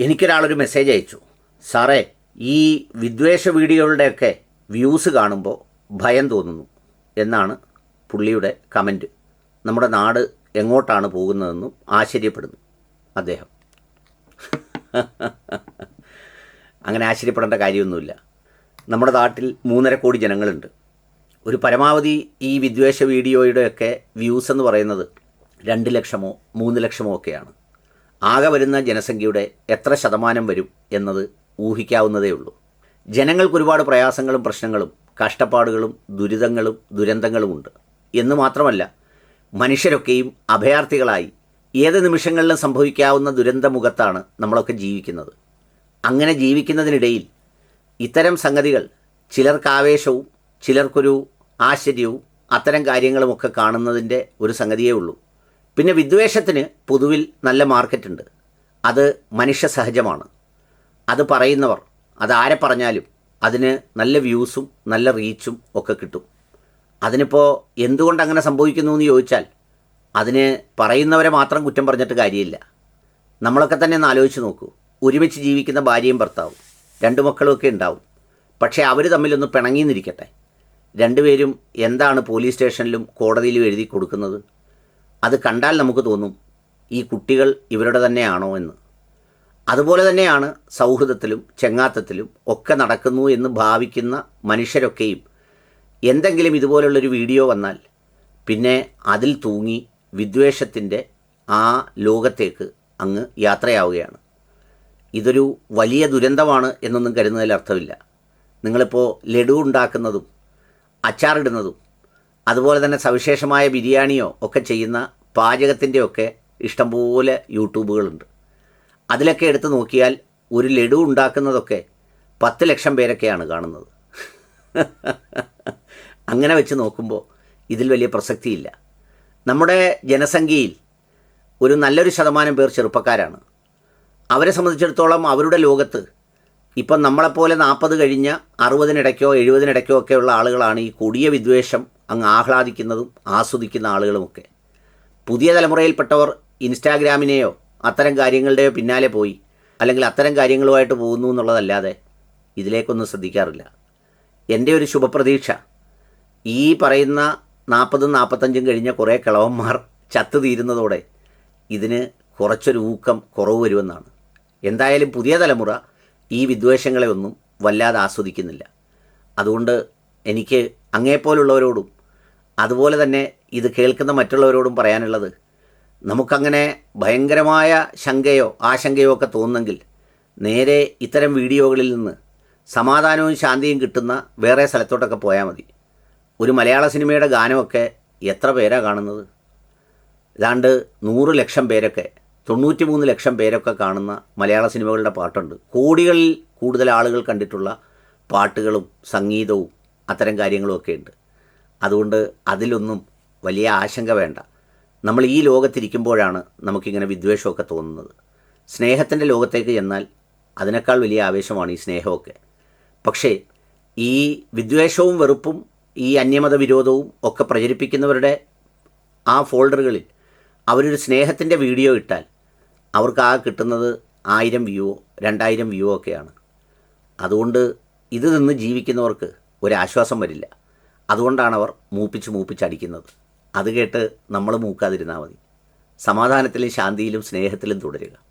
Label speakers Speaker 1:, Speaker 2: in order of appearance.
Speaker 1: എനിക്കൊരാളൊരു message അയച്ചു. സാറേ ഈ വിദ്വേഷ വീഡിയോകളുടെയൊക്കെ വ്യൂസ് കാണുമ്പോൾ ഭയം തോന്നുന്നു എന്നാണ് പുള്ളിയുടെ കമന്റ് നമ്മുടെ നാട് എങ്ങോട്ടാണ് പോകുന്നതെന്നും ആശ്ചര്യപ്പെടുന്നു അദ്ദേഹം. അങ്ങനെ ആശ്ചര്യപ്പെടേണ്ട കാര്യമൊന്നുമില്ല. നമ്മുടെ നാട്ടിൽ മൂന്നര കോടി ജനങ്ങളുണ്ട്. ഒരു പരമാവധി ഈ വിദ്വേഷ വീഡിയോയുടെയൊക്കെ വ്യൂസ് എന്ന് പറയുന്നത് രണ്ട് ലക്ഷമോ മൂന്ന് ലക്ഷമോ ഒക്കെയാണ്. ആകെ വരുന്ന ജനസംഖ്യയുടെ എത്ര ശതമാനം വരും എന്നത് ഊഹിക്കാവുന്നതേ ഉള്ളൂ. ജനങ്ങൾക്ക് ഒരുപാട് പ്രയാസങ്ങളും പ്രശ്നങ്ങളും കഷ്ടപ്പാടുകളും ദുരിതങ്ങളും ദുരന്തങ്ങളുമുണ്ട് എന്ന് മാത്രമല്ല മനുഷ്യരൊക്കെയും അഭയാർത്ഥികളായി ഏത് നിമിഷങ്ങളിലും സംഭവിക്കാവുന്ന ദുരന്തമുഖത്താണ് നമ്മളൊക്കെ ജീവിക്കുന്നത്. അങ്ങനെ ജീവിക്കുന്നതിനിടയിൽ ഇത്തരം സംഗതികൾ ചിലർക്ക് ആവേശവും ചിലർക്കൊരു ആശ്ചര്യവും അത്തരം കാര്യങ്ങളുമൊക്കെ കാണുന്നതിന്റെ ഒരു സംഗതിയേ ഉള്ളൂ. പിന്നെ വിദ്വേഷത്തിന് പൊതുവിൽ നല്ല മാർക്കറ്റുണ്ട്. അത് മനുഷ്യ സഹജമാണ് അത് പറയുന്നവർ അത് ആരെ പറഞ്ഞാലും അതിന് നല്ല വ്യൂസും നല്ല റീച്ചും ഒക്കെ കിട്ടും. അതിനിപ്പോൾ എന്തുകൊണ്ട് അങ്ങനെ സംഭവിക്കുന്നു എന്ന് ചോദിച്ചാൽ അതിന് പറയുന്നവരെ മാത്രം കുറ്റം പറഞ്ഞിട്ട് കാര്യമില്ല. നമ്മളൊക്കെ തന്നെ ഒന്ന് ആലോചിച്ച് നോക്കൂ. ഒരുമിച്ച് ജീവിക്കുന്ന ഭാര്യയും ഭർത്താവും രണ്ട് മക്കളുമൊക്കെ ഉണ്ടാവും. പക്ഷേ അവർ തമ്മിലൊന്ന് പിണങ്ങിന്നിരിക്കട്ടെ. രണ്ടുപേരും എന്താണ് പോലീസ് സ്റ്റേഷനിലും കോടതിയിലും എഴുതി കൊടുക്കുന്നത്? അത് കണ്ടാൽ നമുക്ക് തോന്നും ഈ കുട്ടികൾ ഇവരുടെ തന്നെയാണോ എന്ന്. അതുപോലെ തന്നെയാണ് സൗഹൃദത്തിലും ചെങ്ങാത്തത്തിലും ഒക്കെ നടക്കുന്നു എന്ന് ഭാവിക്കുന്ന മനുഷ്യരൊക്കെയും എന്തെങ്കിലും ഇതുപോലുള്ളൊരു വീഡിയോ വന്നാൽ പിന്നെ അതിൽ തൂങ്ങി വിദ്വേഷത്തിന്റെ ആ ലോകത്തേക്ക് അങ്ങ് യാത്രയാവുകയാണ്. ഇതൊരു വലിയ ദുരന്തമാണ് എന്നൊന്നും കരുതുന്നതിൽ അർത്ഥമില്ല. നിങ്ങളിപ്പോൾ ലഡു ഉണ്ടാക്കുന്നതും അച്ചാറിടുന്നതും അതുപോലെ തന്നെ സവിശേഷമായ ബിരിയാണിയോ ഒക്കെ ചെയ്യുന്ന പാചകത്തിന്റെയൊക്കെ ഇഷ്ടംപോലെ യൂട്യൂബുകളുണ്ട്. അതിലൊക്കെ എടുത്ത് നോക്കിയാൽ ഒരു ലഡു ഉണ്ടാക്കുന്നതൊക്കെ പത്ത് ലക്ഷം പേരൊക്കെയാണ് കാണുന്നത്. അങ്ങനെ വെച്ച് നോക്കുമ്പോൾ ഇതിൽ വലിയ പ്രസക്തിയില്ല. നമ്മുടെ ജനസംഖ്യയിൽ ഒരു നല്ലൊരു ശതമാനം പേർ ചെറുപ്പക്കാരാണ്. അവരെ സംബന്ധിച്ചിടത്തോളം അവരുടെ ലോകത്ത് ഇപ്പം നമ്മളെപ്പോലെ നാൽപ്പത് കഴിഞ്ഞ അറുപതിനിടയ്ക്കോ എഴുപതിനിടയ്ക്കോ ഒക്കെയുള്ള ആളുകളാണ് ഈ കൊടിയ വിദ്വേഷം അങ്ങ് ആഹ്ലാദിക്കുന്നതും ആസ്വദിക്കുന്ന ആളുകളുമൊക്കെ. പുതിയ തലമുറയിൽപ്പെട്ടവർ ഇൻസ്റ്റാഗ്രാമിനെയോ അത്തരം കാര്യങ്ങളുടെയോ പിന്നാലെ പോയി അല്ലെങ്കിൽ അത്തരം കാര്യങ്ങളുമായിട്ട് പോകുന്നു എന്നുള്ളതല്ലാതെ ഇതിലേക്കൊന്നും ശ്രദ്ധിക്കാറില്ല. എന്റെ ഒരു ശുഭപ്രതീക്ഷ ഈ പറയുന്ന നാൽപ്പതും നാൽപ്പത്തഞ്ചും കഴിഞ്ഞ കുറേ കിളവന്മാർ ചത്തു തീരുന്നതോടെ ഇതിന് കുറച്ചൊരു ഊക്കം കുറവ് വരുമെന്നാണ്. എന്തായാലും പുതിയ തലമുറ ഈ വിദ്വേഷങ്ങളെ ഒന്നും വല്ലാതെ ആസ്വദിക്കുന്നില്ല. അതുകൊണ്ട് എനിക്ക് അങ്ങേപ്പോലുള്ളവരോടും അതുപോലെ തന്നെ ഇത് കേൾക്കുന്ന മറ്റുള്ളവരോടും പറയാനുള്ളത് നമുക്കങ്ങനെ ഭയങ്കരമായ ശങ്കയോ ആശങ്കയോ ഒക്കെ തോന്നുന്നെങ്കിൽ നേരെ ഇത്തരം വീഡിയോകളിൽ നിന്ന് സമാധാനവും ശാന്തിയും കിട്ടുന്ന വേറെ സ്ഥലത്തോട്ടൊക്കെ പോയാൽ മതി. ഒരു മലയാള സിനിമയുടെ ഗാനമൊക്കെ എത്ര പേരാ കാണുന്നത്? ഏതാണ്ട് നൂറ് ലക്ഷം പേരൊക്കെ തൊണ്ണൂറ്റി മൂന്ന് ലക്ഷം പേരൊക്കെ കാണുന്ന മലയാള സിനിമകളുടെ പാട്ടുണ്ട്. കോടികളിൽ കൂടുതൽ ആളുകൾ കണ്ടിട്ടുള്ള പാട്ടുകളും സംഗീതവും അത്തരം കാര്യങ്ങളുമൊക്കെ ഉണ്ട്. അതുകൊണ്ട് അതിലൊന്നും വലിയ ആശങ്ക വേണ്ട. നമ്മൾ ഈ ലോകത്തിരിക്കുമ്പോഴാണ് നമുക്കിങ്ങനെ വിദ്വേഷമൊക്കെ തോന്നുന്നത്. സ്നേഹത്തിന്റെ ലോകത്തേക്ക് ചെന്നാൽ അതിനേക്കാൾ വലിയ ആവേശമാണ് ഈ സ്നേഹമൊക്കെ. പക്ഷേ ഈ വിദ്വേഷവും വെറുപ്പും ഈ അന്യമത വിരോധവും ഒക്കെ പ്രചരിപ്പിക്കുന്നവരുടെ ആ ഫോൾഡറുകളിൽ അവരൊരു സ്നേഹത്തിന്റെ വീഡിയോ ഇട്ടാൽ അവർക്ക് ആ കിട്ടുന്നത് ആയിരം വ്യൂവോ രണ്ടായിരം വ്യൂവോ ഒക്കെയാണ്. അതുകൊണ്ട് ഇത് നിന്ന് ജീവിക്കുന്നവർക്ക് ഒരാശ്വാസം വരില്ല. അതുകൊണ്ടാണ് അവർ മൂപ്പിച്ച് മൂപ്പിച്ചടിക്കുന്നത്. അത് കേട്ട് നമ്മൾ മൂക്കാതിരുന്നാൽ മതി. സമാധാനത്തിലും ശാന്തിയിലും സ്നേഹത്തിലും തുടരുക.